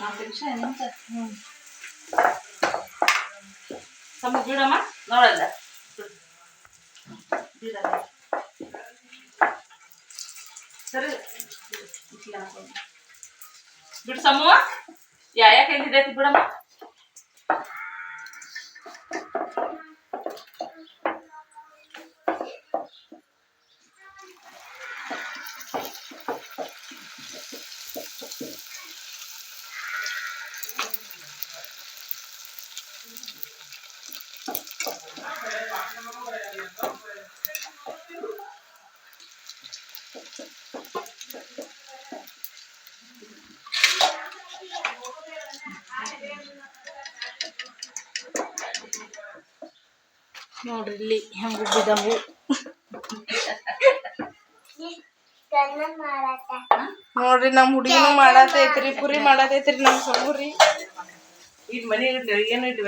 ನಾಲ್ಕು ನಿಮಿಷ ಏನಂತ ಹ್ಞೂ ಬಿಡಮ್ಮ ನೋಡಲ್ಲ ಬಿಡಲ್ಲ ಸರಿ. ಬಿಡು ಸಮ್ಮು ಯಾ ಯಾ ಕೈಲಿದ್ದೈತಿ ಬಿಡಮ್ಮ ನೋಡ್ರಿ ಇಲ್ಲಿ ಹೆಂಗ್ ಉಬ್ಬಿದವು ನೋಡ್ರಿ ನಮ್ ಹುಡುಗಿನೂ ಮಾಡತೈತ್ರಿ, ಪುರಿ ಮಾಡತೈತ್ರಿ ನಮ್ಮ ಸಮೂರಿ ಈಗ ಮನೆ ಏನು ಇಟ್ಟು